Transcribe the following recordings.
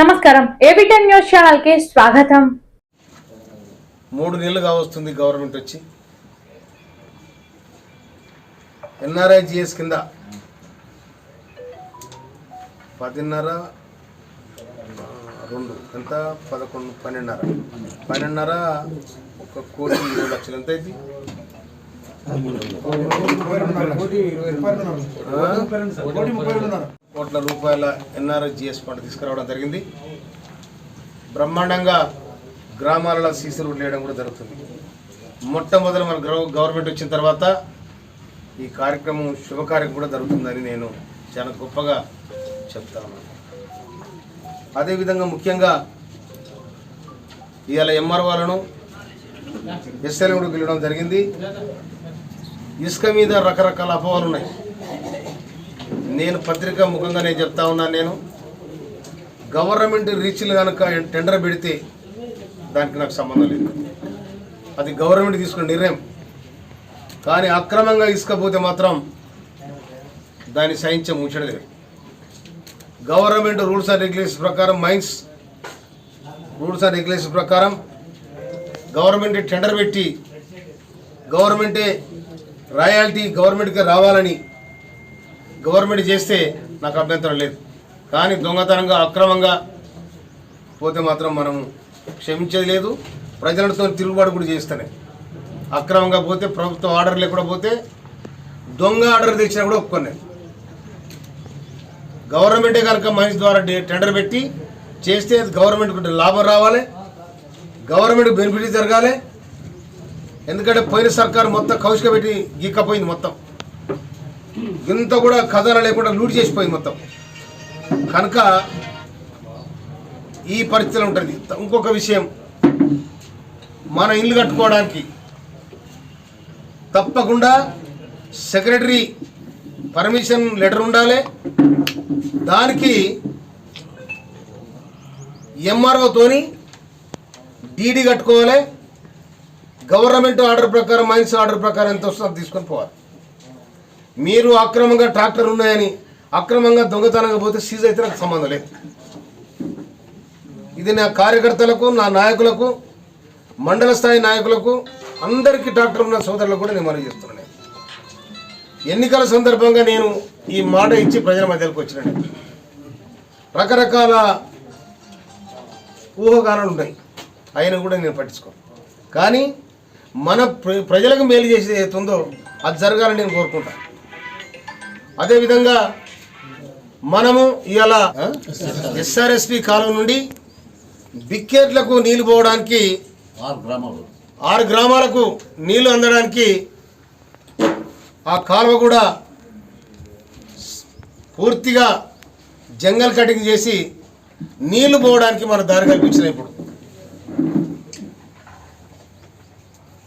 నమస్కారం. ఏబిటెన్ న్యూస్ ఛానల్కి స్వాగతం. మూడు నెలలుగా వస్తుంది గవర్నమెంట్ వచ్చి. ఎన్ఆర్ఐ జిఎస్ కింద పదిన్నర రెండు ఎంత? పదకొండు పన్నెండున్నర. పన్నెండున్నర ఒక కోటి ఇరవై లక్షలు. ఎంత అయింది? కోట్ల రూపాయల ఎన్ఆర్ఐ జిఎస్ ఫండ్ తీసుకురావడం జరిగింది. బ్రహ్మాండంగా గ్రామాలలో సీసీ రోడ్లు వేయడం కూడా జరుగుతుంది. మొట్టమొదటి మన గవర్నమెంట్ వచ్చిన తర్వాత ఈ కార్యక్రమం శుభకార్యం కూడా జరుగుతుందని నేను చాలా గొప్పగా చెప్తాను అదేవిధంగా ముఖ్యంగా ఇవాళ ఎంఆర్ఓలను వాళ్ళను ఎస్ఎల్ఎం కూడా గెలవడం జరిగింది. ఇసుక మీద రకరకాల అపోహలు ఉన్నాయి. నేను పత్రికా ముఖంగా నేను చెప్తా ఉన్నాను నేను గవర్నమెంట్ రీచ్లు కనుక టెండర్ పెడితే దానికి నాకు సంబంధం లేదు. అది గవర్నమెంట్ తీసుకున్న నిర్ణయం. కానీ అక్రమంగా ఇసుకపోతే మాత్రం దాన్ని సహించే ముచ్చడం లేదు. గవర్నమెంట్ రూల్స్ అండ్ రెగ్యులేషన్స్ ప్రకారం మైన్స్ రూల్స్ అండ్ రెగ్యులేషన్స్ ప్రకారం గవర్నమెంట్ టెండర్ పెట్టి గవర్నమెంటే రాయాలిటీ గవర్నమెంట్కి రావాలని గవర్నమెంట్ చేస్తే నాకు అభ్యంతరం లేదు. కానీ దొంగతనంగా అక్రమంగా పోతే మాత్రం మనం క్షమించేది లేదు. ప్రజలతో తిరుగుబాటు కూడా చేస్తానే. అక్రమంగా పోతే ప్రభుత్వం ఆర్డర్ లేకుండా పోతే దొంగ ఆర్డర్ తెచ్చినా కూడా ఒప్పుకోను. గవర్నమెంటే కనుక మనిషి ద్వారా టెండర్ పెట్టి చేస్తే గవర్నమెంట్ గవర్నమెంట్కి లాభం రావాలి. గవర్నమెంట్ బెనిఫిట్ జరగాలి. ఎందుకంటే పోయిన సర్కారు మొత్తం కౌశిక పెట్టి గీక్కపోయింది మొత్తం. ఇంత కూడా ఖజానా లేకుండా లూట్ చేసిపోయింది మొత్తం. కనుక ఈ పరిస్థితులు ఉంటుంది. ఇంకొక విషయం. మన ఇల్లు కట్టుకోవడానికి తప్పకుండా సెక్రటరీ పర్మిషన్ లెటర్ ఉండాలి. దానికి ఎంఆర్ఓతోని డీడీ కట్టుకోవాలి. గవర్నమెంట్ ఆర్డర్ ప్రకారం మైన్స్ ఆర్డర్ ప్రకారం ఎంత వస్తుందో తీసుకొని పోవాలి. మీరు అక్రమంగా ట్రాక్టర్ ఉన్నాయని అక్రమంగా దొంగతనంగా పోతే సీజ్ అయితే నాకు సంబంధం లేదు. ఇది నా కార్యకర్తలకు నా నాయకులకు మండల స్థాయి నాయకులకు అందరికీ ట్రాక్టర్ ఉన్న సోదరులకు కూడా నేను మనవి చేస్తున్నాను. ఎన్నికల సందర్భంగా నేను ఈ మాట ఇచ్చి ప్రజల మధ్యలోకి వచ్చినాను. రకరకాల ఊహగానాలు ఉన్నాయి. అయినా కూడా నేను పట్టించుకోను. కానీ మన ప్ర- ప్రజలకు మేలు చేసేది ఏతుందో అది జరగాలని నేను కోరుకుంటాను. అదేవిధంగా మనము ఇవాళ ఎస్ఆర్ఎస్పి కాలం నుండి బిక్కెట్లకు నీళ్ళు పోవడానికి ఆరు గ్రామాలు. ఆరు గ్రామాలకు నీళ్ళు అందడానికి ఆ కాలువ కూడా పూర్తిగా జంగల్ కటింగ్ చేసి నీళ్ళు పోవడానికి మన దారి కల్పించిన ఇప్పుడు.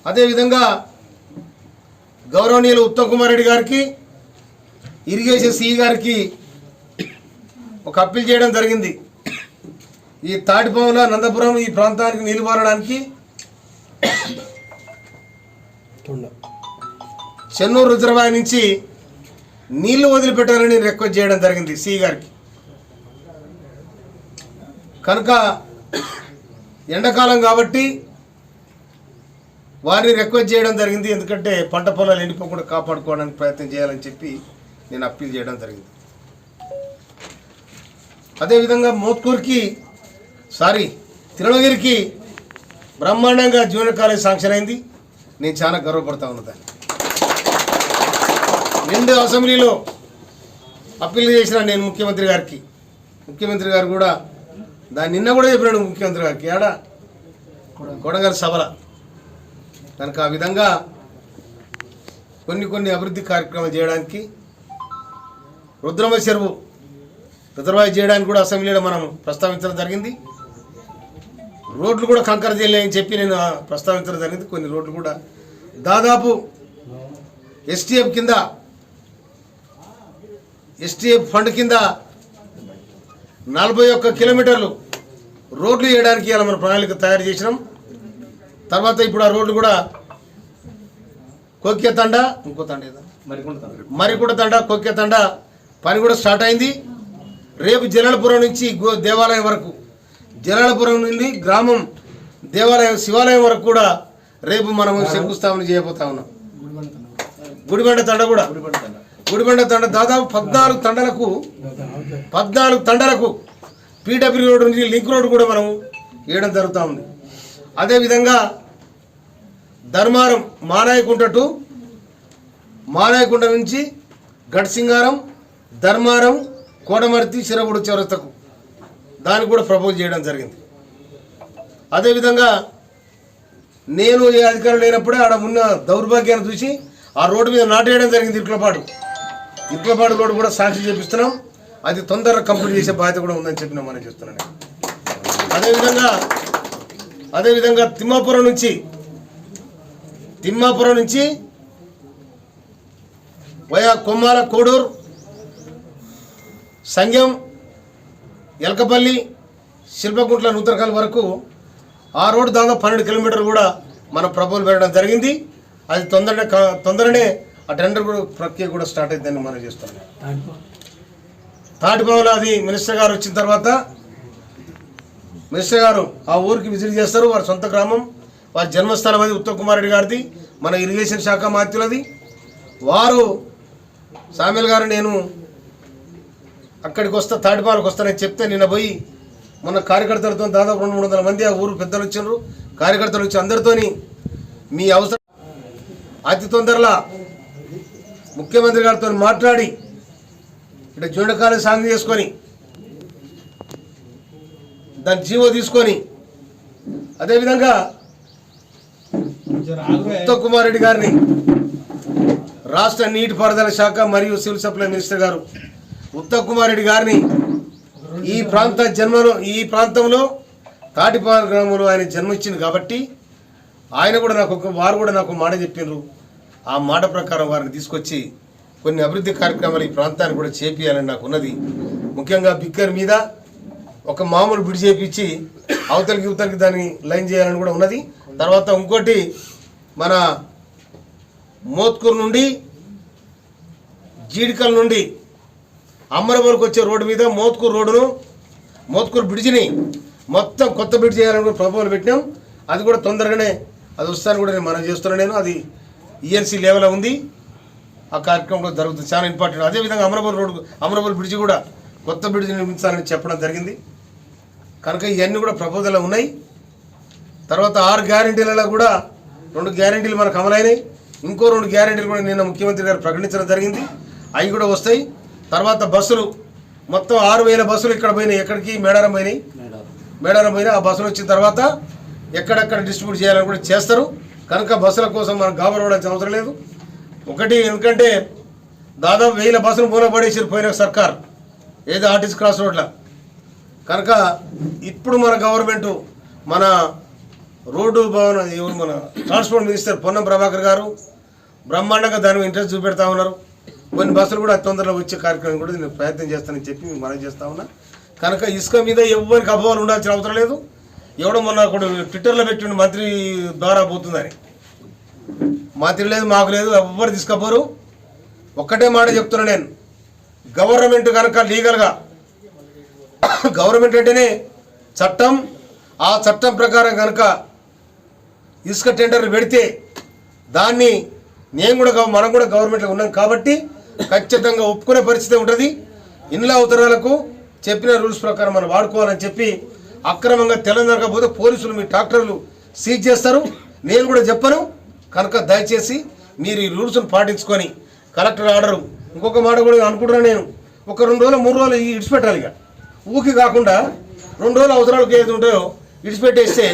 అదేవిధంగా గౌరవనీయులు ఉత్తమ్ కుమార్ రెడ్డి గారికి ఇరిగేషన్ సిఈ గారికి ఒక అప్పీల్ చేయడం జరిగింది. ఈ తాటిపాముల నందపురం ఈ ప్రాంతానికి నీళ్ళు పారడానికి చెన్నూరు రిజర్వాయర్ నుంచి నీళ్ళు వదిలిపెట్టాలని రిక్వెస్ట్ చేయడం జరిగింది సి గారికి. కనుక ఎండాకాలం కాబట్టి వారిని రిక్వెస్ట్ చేయడం జరిగింది. ఎందుకంటే పంట పొలాలు ఎండిపోకుండా కాపాడుకోవడానికి ప్రయత్నం చేయాలని చెప్పి నేను అప్పీల్ చేయడం జరిగింది. అదేవిధంగా మోత్కూర్కి సారీ తిరుణగిరికి బ్రహ్మాండంగా జూనియర్ కాలేజ్ శాంక్షన్ అయింది. నేను చాలా గర్వపడతా ఉన్న దాన్ని. నిండు అసెంబ్లీలో అప్పీల్ చేసిన నేను ముఖ్యమంత్రి గారికి ముఖ్యమంత్రి గారు కూడా దాన్ని నిన్న కూడా చెప్పినాడు ముఖ్యమంత్రి గారికి. ఆడ కొడంగల్ సభల. కనుక ఆ విధంగా కొన్ని కొన్ని అభివృద్ధి కార్యక్రమాలు చేయడానికి రుద్రమ చెరువు రిజర్వాయర్ చేయడానికి కూడా అసెంబ్లీలో మనం ప్రస్తావించడం జరిగింది. రోడ్లు కూడా కంకర చేయలేని చెప్పి నేను ప్రస్తావించడం జరిగింది. కొన్ని రోడ్లు కూడా దాదాపు ఎస్టీఎఫ్ కింద ఎస్టీఎఫ్ ఫండ్ కింద నలభై ఒక్క కిలోమీటర్లు రోడ్లు వేయడానికి ఇలా మన ప్రణాళిక తయారు చేసినాం. తర్వాత ఇప్పుడు ఆ రోడ్లు కూడా కోక్య తండ ఇంకో తండ మరికుంట తండ. కోక్య తండ పని కూడా స్టార్ట్ అయింది. రేపు జలాలపురం నుంచి గో దేవాలయం వరకు. జలాలపురం నుండి గ్రామం దేవాలయం శివాలయం వరకు కూడా రేపు మనం శంకుస్థాపన చేయబోతా ఉన్నాం. గుడిబండ తండ కూడా. గుడిబండ తండ దాదాపు పద్నాలుగు తండలకు పద్నాలుగు తండలకు పీడబ్ల్యూ రోడ్ నుంచి లింక్ రోడ్ కూడా మనం వేయడం జరుగుతూ ఉంది. అదేవిధంగా ధర్మారం మానాయకుంట టు మానాయకుంట నుంచి గడ్సింగారం ధర్మారం కోడమర్తి చిరగుడు చౌరస్తకు. దానికి కూడా ప్రపోజ్ చేయడం జరిగింది. అదేవిధంగా నేను ఏ అధికారం లేనప్పుడే ఆడ ఉన్న దౌర్భాగ్యాన్ని చూసి ఆ రోడ్డు మీద నాటేయడం జరిగింది ఇట్లపాడు ఇట్లపాడు రోడ్డు కూడా సాక్షి చేపిస్తున్నాం. అది తొందరగా కంప్లీట్ చేసే బాధ్యత కూడా ఉందని చెప్పిన మనం చెప్తున్నాను అదేవిధంగా అదేవిధంగా తిమ్మాపురం నుంచి తిమ్మాపురం నుంచి వయా కొమ్మాల కోడూరు సంఘం ఎలకపల్లి శిల్పకుంట్ల నూతనకాల వరకు ఆ రోడ్డు దాదాపు పన్నెండు కిలోమీటర్లు కూడా మనం ప్రపోజల్ పెట్టడం జరిగింది. అది తొందరనే తొందరనే ఆ టెండర్ కూడా ప్రక్రియ కూడా స్టార్ట్ అయిందని మనం చేస్తున్నాం. తాటిపావులు అది మినిస్టర్ గారు వచ్చిన తర్వాత మినిస్టర్ గారు ఆ ఊరికి విజిట్ చేస్తారు. వారి సొంత గ్రామం వారి జన్మస్థలం అది ఉత్తమ్ కుమార్ రెడ్డి గారిది మన ఇరిగేషన్ శాఖ మాత్యులది. వారు సామ్యుల్ గారు నేను అక్కడికి వస్తా తాటిపాలకు వస్తానని చెప్తే నిన్న పోయి మొన్న కార్యకర్తలతో దాదాపు రెండు మూడు వందల మంది ఆ ఊరు పెద్దలు వచ్చిండ్రు. కార్యకర్తలు వచ్చి అందరితోని మీ అవసరం అతి తొందరలా ముఖ్యమంత్రి గారితో మాట్లాడి ఇట్లా జొండకాలం సాంగ్ చేసుకొని దాని జీవో తీసుకొని అదేవిధంగా ఉత్తమ్ కుమార్ రెడ్డి గారిని రాష్ట్ర నీటిపారుదల శాఖ మరియు సివిల్ సప్లై మినిస్టర్ గారు ఉత్తమ్ కుమార్ రెడ్డి గారిని ఈ ప్రాంత జన్మలో ఈ ప్రాంతంలో తాటిపాల గ్రామంలో ఆయన జన్మించింది కాబట్టి ఆయన కూడా నాకు ఒక వారు కూడా నాకు మాట చెప్పినారు. ఆ మాట ప్రకారం వారిని తీసుకొచ్చి కొన్ని అభివృద్ధి కార్యక్రమాలు ఈ ప్రాంతాన్ని కూడా చేపియాలని నాకు ఉన్నది. ముఖ్యంగా బిక్కర్ మీద ఒక మామూలు బిడి చేపించి అవతలికి ఇవతలికి దాన్ని లైన్ చేయాలని కూడా ఉన్నది. తర్వాత ఇంకోటి మన మోత్కూరు నుండి జీడికల్ నుండి అమ్మరవరకు వచ్చే రోడ్డు మీద మోత్కూరు రోడ్డును మోత్కూరు బ్రిడ్జిని మొత్తం కొత్త బ్రిడ్జ్ చేయాలని కూడా పెట్టినాం. అది కూడా తొందరగానే అది వస్తాను కూడా నేను మనం చేస్తున్నాను నేను. అది ఈఎన్సీ లెవెల్ ఉంది. ఆ కార్యక్రమం కూడా జరుగుతుంది. చాలా ఇంపార్టెంట్. అదేవిధంగా అమరబల్ రోడ్డు అమరబల్ బ్రిడ్జి కూడా కొత్త బ్రిడ్జ్ నిర్మించాలని చెప్పడం జరిగింది. కనుక ఇవన్నీ కూడా ప్రపోజల్ ఉన్నాయి. తర్వాత ఆరు గ్యారంటీలలో కూడా రెండు గ్యారంటీలు మనకు అమలైనాయి. ఇంకో రెండు గ్యారంటీలు కూడా నిన్న ముఖ్యమంత్రి గారు ప్రకటించడం జరిగింది. అవి కూడా వస్తాయి. తర్వాత బస్సులు. మొత్తం ఆరు వేల బస్సులు ఇక్కడ పోయినాయి. ఎక్కడికి? మేడారం పోయినాయి. మేడారం పోయినాయి ఆ బస్సులు వచ్చిన తర్వాత ఎక్కడెక్కడ డిస్ట్రిబ్యూట్ చేయాలని కూడా చేస్తారు. కనుక బస్సుల కోసం మనం గాబరపడాల్సిన అవసరం లేదు. ఒకటి ఎందుకంటే దాదాపు వేల బస్సులు మూల పడేసారు పోయిన సర్కార్. ఏదో ఆర్టీసీ క్రాస్ రోడ్ల. కనుక ఇప్పుడు మన గవర్నమెంట్ మన రోడ్డు భవన ఎవరు మన ట్రాన్స్పోర్ట్ మినిస్టర్ పొన్నం ప్రభాకర్ గారు బ్రహ్మాండంగా దాని ఇంట్రెస్ట్ చూపెడతా ఉన్నారు. కొన్ని బస్సులు కూడా అతి తొందరలో వచ్చే కార్యక్రమం కూడా నేను ప్రయత్నం చేస్తానని చెప్పి మేము మనం చేస్తా ఉన్నా. కనుక ఇసుక మీద ఎవరికి అభావాలు ఉండాల్సిన అవసరం లేదు. ఎవడో మొన్న ఒకడు ట్విట్టర్లో పెట్టిండు మంత్రి ద్వారా పోతుందని. మంత్రి లేదు మాకు లేదు ఎవ్వరు తీసుకపోరు. ఒక్కటే మాట చెప్తున్నా నేను. గవర్నమెంట్ కనుక లీగల్గా గవర్నమెంట్ అంటేనే చట్టం ఆ చట్టం ప్రకారం కనుక ఇసుక టెండర్ పెడితే దాన్ని నేను కూడా మనం కూడా గవర్నమెంట్లో ఉన్నాం కాబట్టి ఖచ్చితంగా ఒప్పుకునే పరిస్థితి ఉంటుంది. ఇండ్ల అవతరాలకు చెప్పిన రూల్స్ ప్రకారం మనం వాడుకోవాలని చెప్పి అక్రమంగా తెలంగాణ పోతే పోలీసులు మీ ట్రాక్టర్లు సీజ్ చేస్తారు. నేను కూడా చెప్పను. కనుక దయచేసి మీరు ఈ రూల్స్ను పాటించుకొని కలెక్టర్ ఆర్డరు ఇంకొక మాట కూడా అనుకుంటున్నాను నేను. ఒక రెండు రోజులు మూడు రోజులు ఇడిచిపెట్టాలి ఇక. ఊకి కాకుండా రెండు రోజులు అవసరాలకు ఏది ఉంటాయో ఇడిచిపెట్టేస్తే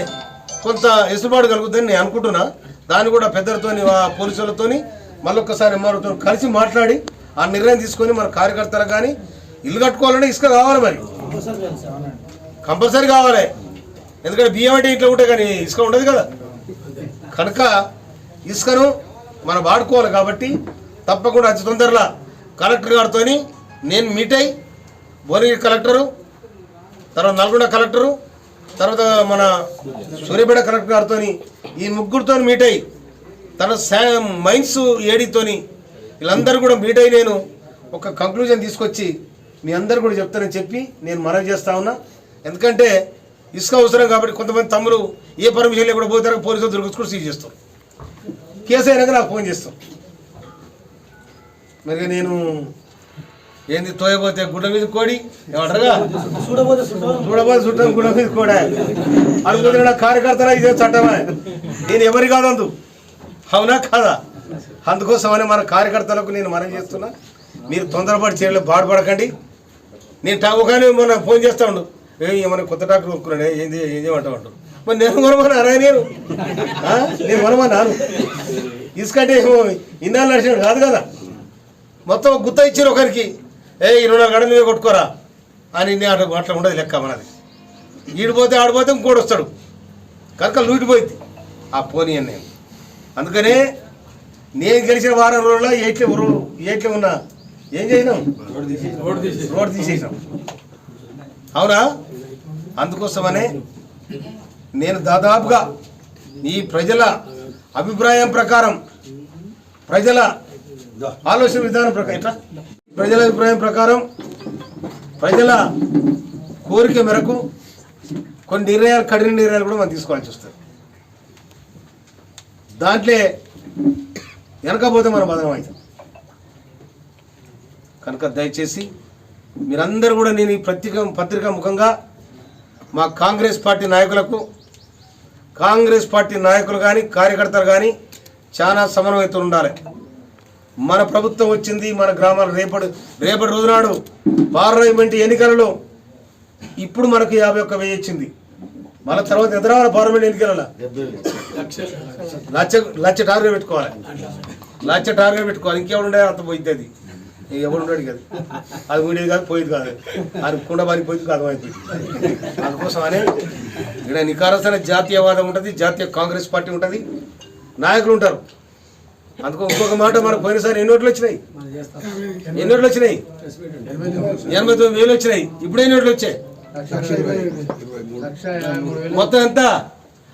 కొంత ఎసులుబాటు కలుగుతుందని నేను అనుకుంటున్నా. దాన్ని కూడా పెద్దలతోని ఆ పోలీసులతోని మళ్ళొక్కసారి ఎంఆర్ఓతో కలిసి మాట్లాడి ఆ నిర్ణయం తీసుకొని మన కార్యకర్తలు కానీ ఇల్లు కట్టుకోవాలంటే ఇసుక కావాలి మరి. కంపల్సరీ కావాలి. ఎందుకంటే బియ్యం అంటే ఇంట్లో ఉంటే కానీ ఇసుక ఉండదు కదా. కనుక ఇసుకను మనం వాడుకోవాలి కాబట్టి తప్పకుండా అతి తొందరలో కలెక్టర్ గారితో నేను మీట్ అయి భువనగిరి కలెక్టరు తర్వాత నల్గొండ కలెక్టరు తర్వాత మన సూర్యాపేట కలెక్టర్ గారితో ఈ ముగ్గురితో మీట్ అయ్యి తన శా మైన్స్ ఏడీతోని వీళ్ళందరూ కూడా మీట్ అయ్యి నేను ఒక కంక్లూజన్ తీసుకొచ్చి మీ అందరు కూడా చెప్తానని చెప్పి నేను మనవి చేస్తా ఉన్నా. ఎందుకంటే ఇసుక అవసరం కాబట్టి కొంతమంది తమ్ముడు ఏ పర్మిషన్ లేకుండా పోతారో పోలీసులు దొరికించుకుని సీజ్ చేస్తారు. కేసు అయినాక నాకు ఫోన్ చేస్తాం మరి నేను ఏంది తోయబోతే గుడ్డ మీద కోడి? ఏమంటారుగా? చూడబోతే చుట్టం గుడ్డ మీద కోడా. అనుకుంటున్న నా కార్యకర్తలా ఇదే చట్టమే నేను ఎవరి కాదందు అవునా కాదా? అందుకోసమని మన కార్యకర్తలకు నేను మనం చేస్తున్నా. మీరు తొందరపడి చర్యలు బాధపడకండి. నేను టావుగానే మొన్న ఫోన్ చేస్తా ఉండు. ఏమన్నా కొత్త డాక్టర్ కొనుక్కున్నాడు? ఏంది ఏం చేయమంటావు మరి నేను కొనమని అరా నేను నేను. కొనమన్నాను ఇసుకంటే ఏమో ఇన్నాళ్ళు నడిచినాడు కాదు కదా. మొత్తం గుత్త ఇచ్చారు ఒకరికి. ఏ ఇరవై నాలుగు గడలు కొట్టుకోరా అని అట్లా అట్లా ఉండదు లెక్క మనది. ఈడిపోతే ఆడిపోతే ఇంకోటి వస్తాడు. కనుక లూటిపోయింది. ఆ పోనీ అని నేను. అందుకనే నేను గెలిచిన వారం రోజుల్లో ఏట్లే ఊరు- ఏట్లే ఉన్నా ఏం చేసినాం రోడ్ తీసేసినాం. అవునా? అందుకోసమనే నేను దాదాపుగా ఈ ప్రజల అభిప్రాయం ప్రకారం ప్రజల ఆలోచన విధానం ప్రకారం ఎట్లా? ప్రజల అభిప్రాయం ప్రకారం ప్రజల కోరిక మేరకు కొన్ని నిర్ణయాలు కఠిన నిర్ణయాలు కూడా మనం తీసుకోవాల్సి వస్తుంది. దాంట్లో వెనకపోతే మన బదనం అవుతాం. కనుక దయచేసి మీరందరూ కూడా నేను ఈ పత్రిక పత్రిక ముఖంగా మా కాంగ్రెస్ పార్టీ నాయకులకు కాంగ్రెస్ పార్టీ నాయకులు కానీ కార్యకర్తలు కానీ చాలా సమన్వయతో ఉండాలి. మన ప్రభుత్వం వచ్చింది మన గ్రామాలు రేపటి రేపటి రోజునాడు పార్లమెంట్ ఎన్నికలలో ఇప్పుడు మనకు యాభై ఒక్క వెయ్యి వచ్చింది మళ్ళీ తర్వాత ఎంత పార్లమెంట్ ఎన్నికల లక్ష లచ్చ టార్గెట్ పెట్టుకోవాలి. లక్ష టార్గెట్ పెట్టుకోవాలి. ఇంకెవరు ఉండే అంత పోయింది అది. ఎవరు ఉండడు కదా అది? ఉండేది కాదు పోయేది కాదు. అది కుండ బారి పోయింది కాదు అందుకోసం అనే ఇక్కడ నికారసైన జాతీయవాదం ఉంటుంది జాతీయ కాంగ్రెస్ పార్టీ ఉంటుంది. నాయకులు ఉంటారు. అందుకో ఇంకొక మాట మనకు పోయినసారి ఎన్ని ఓట్లు వచ్చినాయి? ఎన్ని ఓట్లు వచ్చినాయి? ఎనభై తొమ్మిది వేలు వచ్చినాయి. ఇప్పుడు ఎన్ని ఓట్లు వచ్చాయి? మొత్తం ఎంత?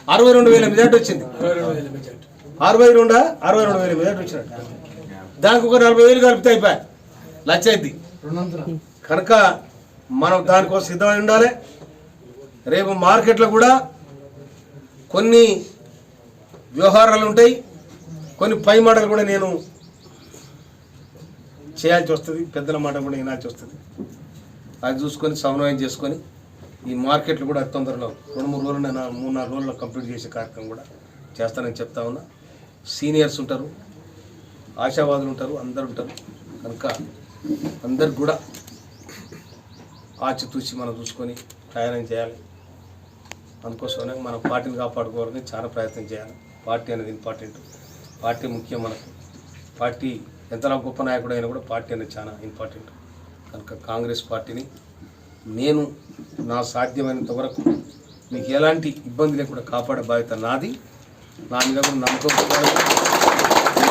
అరవై రెండు వేల మెజార్టీ వచ్చింది. అరవై రెండా అరవై రెండు? వేల మెజార్టీ వచ్చినట్టు దానికి ఒక నలభై వేలు కలిపితే అయిపోయా. లక్ష అయింది. కనుక మనం దానికోసం సిద్ధమై ఉండాలి. రేపు మార్కెట్లో కూడా కొన్ని వ్యవహారాలు ఉంటాయి. కొన్ని పై మాటలు కూడా నేను చేయాల్సి వస్తుంది. పెద్దల మాట కూడా వినాల్సి వస్తుంది. అది చూసుకొని సమన్వయం చేసుకొని ఈ మార్కెట్లు కూడా అతి తొందరలో రెండు మూడు రోజులు నేను మూడు నాలుగు రోజుల్లో కంప్లీట్ చేసే కార్యక్రమం కూడా చేస్తానని చెప్తా ఉన్నా. సీనియర్స్ ఉంటారు ఆశావాదులు ఉంటారు అందరు ఉంటారు. కనుక అందరికి కూడా ఆచితూచి మనం చూసుకొని ప్రయాణం చేయాలి. అందుకోసమే మన పార్టీని కాపాడుకోవాలని చాలా ప్రయత్నం చేయాలి. పార్టీ అనేది ఇంపార్టెంట్. పార్టీ ముఖ్యం మనకు. పార్టీ ఎంతలా గొప్ప నాయకుడు అయినా కూడా పార్టీ అనేది చాలా ఇంపార్టెంట్. కనుక కాంగ్రెస్ పార్టీని నేను నా సాధ్యమైనంత వరకు మీకు ఎలాంటి ఇబ్బంది లేకుండా కాపాడే బాధ్యత నాది. నా మీద కూడా నమ్మకం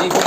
మీకు